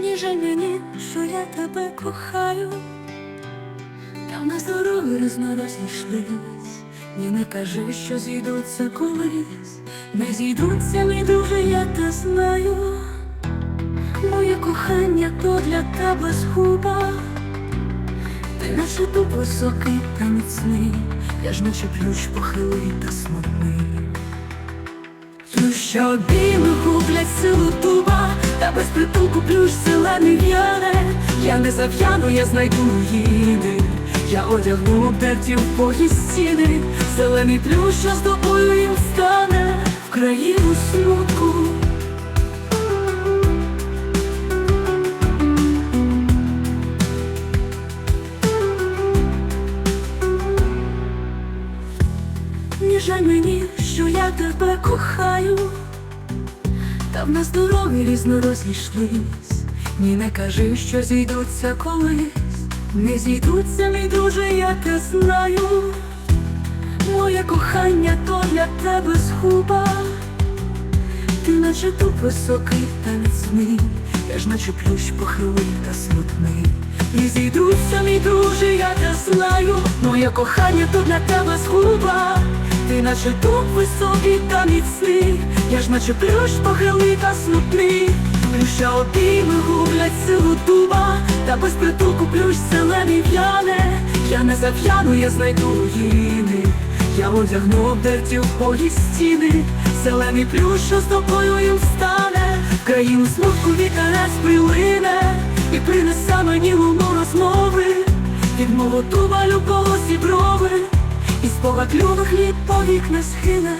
Ніже мені, що я тебе кохаю, та в нас дороги різно розійшлись. Ні, не кажи, що зійдуться колись, не зійдуться, мій друже, я те знаю. Моє кохання то для тебе згуба, ти наче дуб високий та міцний, я ж наче ключ похилий та смутний. Плюща обійми гублять зелений в'яне. Я не зав'яну, я знайду руїни. Я одягну обдерті в бої стіни, зелений плющ, що з тобою їм стане в країну смутку. Ні жаль мені, що я тебе кохаю, та в нас дороги різно розійшлись. Ні, не кажи, що зійдуться колись, не зійдуться, мій друже, я те знаю. Моє кохання то для тебе згуба, ти наче дуб високий та міцний, я ж наче плющ похилий та смутний. Не зійдуться, мій друже, я те знаю, моє кохання то для тебе згуба, ти наче дуб високий та міцний, я ж наче плющ похилий та смутний. Плюща обійми гублять силу дуба, та без притулку плющ зелений в'яне. Я не зав'яну, я знайду руїни. Я одягну обдерті в полі стіни, зелений плющ, що з тобою їм стане, в країну смутку вітерець прилине, і принесе мені луну розмови, від мого дуба любого зіброви, і спогад любих літ повік не схине.